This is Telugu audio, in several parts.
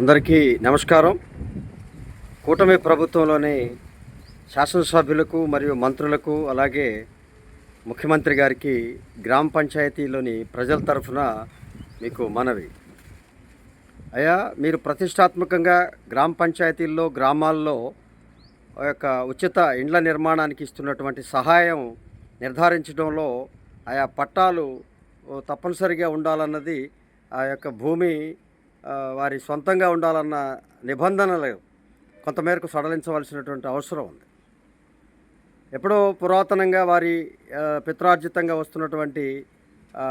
అందరికీ నమస్కారం. కూటమి ప్రభుత్వంలోని శాసనసభ్యులకు మరియు మంత్రులకు అలాగే ముఖ్యమంత్రి గారికి గ్రామ పంచాయతీలోని ప్రజల తరఫున మీకు మనవి. అయ్యా మీరు ప్రతిష్టాత్మకంగా గ్రామ పంచాయతీల్లో గ్రామాల్లో ఆ యొక్క ఉచిత ఇండ్ల నిర్మాణానికి ఇస్తున్నటువంటి సహాయం నిర్ధారించడంలో ఆయా పట్టాలు తప్పనిసరిగా ఉండాలన్నది ఆ యొక్క భూమి వారి సొంతంగా ఉండాలన్న నిబంధనలు కొంతమేరకు సడలించవలసినటువంటి అవసరం ఉంది. ఎప్పుడో పురాతనంగా వారి పిత్రార్జితంగా వస్తున్నటువంటి ఆ,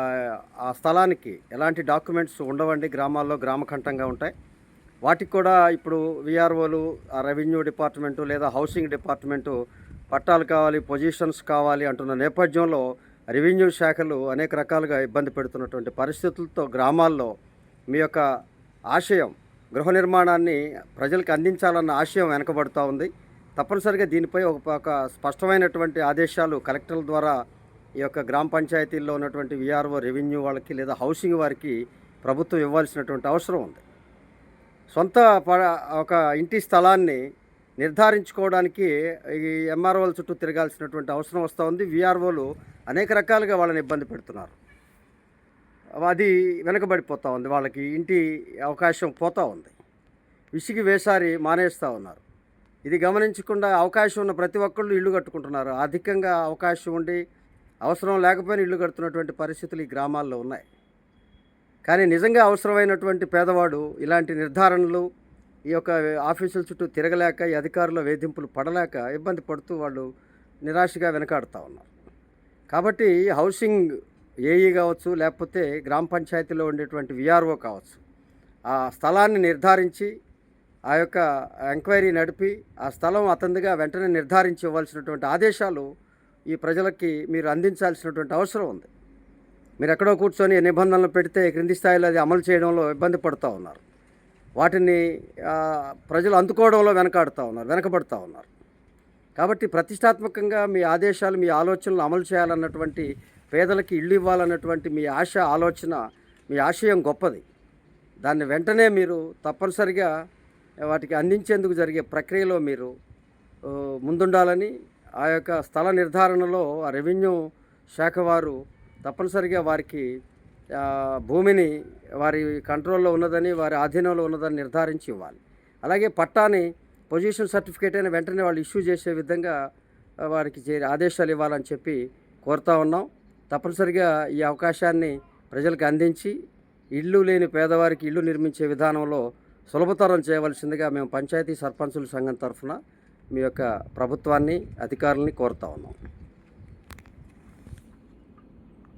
ఆ స్థలానికి ఎలాంటి డాక్యుమెంట్స్ ఉండవండి. గ్రామాల్లో గ్రామకంఠంగా ఉంటాయి. వాటికి కూడా ఇప్పుడు విఆర్ఓలు రెవెన్యూ డిపార్ట్మెంటు లేదా హౌసింగ్ డిపార్ట్మెంటు పట్టాలు కావాలి పొజిషన్స్ కావాలి అంటున్న నేపథ్యంలో రెవెన్యూ శాఖలు అనేక రకాలుగా ఇబ్బంది పెడుతున్నటువంటి పరిస్థితులతో గ్రామాల్లో మీ యొక్క ఆశయం గృహ నిర్మాణాన్ని ప్రజలకు అందించాలన్న ఆశయం వెనకబడుతూ ఉంది. తప్పనిసరిగా దీనిపై ఒక ఒక స్పష్టమైనటువంటి ఆదేశాలు కలెక్టర్ల ద్వారా ఈ యొక్క గ్రామ పంచాయతీల్లో ఉన్నటువంటి విఆర్ఓ రెవెన్యూ వాళ్ళకి లేదా హౌసింగ్ వారికి ప్రభుత్వం ఇవ్వాల్సినటువంటి అవసరం ఉంది. సొంత ప ఒక ఇంటి స్థలాన్ని నిర్ధారించుకోవడానికి ఈ ఎంఆర్ఓల చుట్టూ తిరగాల్సినటువంటి అవసరం వస్తూ ఉంది. విఆర్ఓలు అనేక రకాలుగా వాళ్ళని ఇబ్బంది పెడుతున్నారు. అది వెనకబడిపోతూ ఉంది. వాళ్ళకి ఇంటి అవకాశం పోతూ ఉంది. విసిగి వేసారి మానేస్తూ ఉన్నారు. ఇది గమనించకుండా అవకాశం ఉన్న ప్రతి ఒక్కళ్ళు ఇల్లు కట్టుకుంటున్నారు. అధికంగా అవకాశం ఉండి అవసరం లేకపోయినా ఇల్లు కడుతున్నటువంటి పరిస్థితులు ఈ గ్రామాల్లో ఉన్నాయి. కానీ నిజంగా అవసరమైనటువంటి పేదవాడు ఇలాంటి నిర్ధారణలు ఈ యొక్క ఆఫీసుల చుట్టూ తిరగలేక ఈ అధికారుల వేధింపులు పడలేక ఇబ్బంది పడుతూ వాళ్ళు నిరాశగా వెనకాడుతూ ఉన్నారు. కాబట్టి హౌసింగ్ ఏఈ కావచ్చు లేకపోతే గ్రామ పంచాయతీలో ఉండేటువంటి విఆర్ఓ కావచ్చు. ఆ స్థలాన్ని నిర్ధారించి ఆ యొక్క ఎంక్వైరీ నడిపి ఆ స్థలం అతందిగా వెంటనే నిర్ధారించి ఇవ్వాల్సినటువంటి ఆదేశాలు ఈ ప్రజలకి మీరు అందించాల్సినటువంటి అవసరం ఉంది. మీరు ఎక్కడో కూర్చొని నిబంధనలు పెడితే క్రింది స్థాయిలో అది అమలు చేయడంలో ఇబ్బంది పడుతూ ఉన్నారు. వాటిని ప్రజలు అందుకోవడంలో వెనకాడుతూ ఉన్నారు వెనకబడుతూ ఉన్నారు. కాబట్టి ప్రతిష్టాత్మకంగా మీ ఆదేశాలు మీ ఆలోచనలు అమలు చేయాలన్నటువంటి పేదలకి ఇల్లు ఇవ్వాలన్నటువంటి మీ ఆశ ఆలోచన మీ ఆశయం గొప్పది. దాన్ని వెంటనే మీరు తప్పనిసరిగా వాటికి అందించేందుకు జరిగే ప్రక్రియలో మీరు ముందుండాలని ఆ యొక్క స్థల నిర్ధారణలో ఆ రెవెన్యూ శాఖ వారు తప్పనిసరిగా వారికి భూమిని వారి కంట్రోల్లో ఉన్నదని వారి ఆధీనంలో ఉన్నదని నిర్ధారించి ఇవ్వాలి. అలాగే పట్టాని పొజిషన్ సర్టిఫికేట్ అయిన వెంటనే వాళ్ళు ఇష్యూ చేసే విధంగా వారికి ఆదేశాలు ఇవ్వాలని చెప్పి కోరుతా ఉన్నాం. తప్పనిసరిగా ఈ అవకాశాన్ని ప్రజలకు అందించి ఇల్లు లేని పేదవారికి ఇల్లు నిర్మించే విధానంలో సులభతరం చేయవలసిందిగా మేము పంచాయతీ సర్పంచుల సంఘం తరఫున మీ యొక్క ప్రభుత్వాన్ని అధికారులని కోరుతా ఉన్నాం.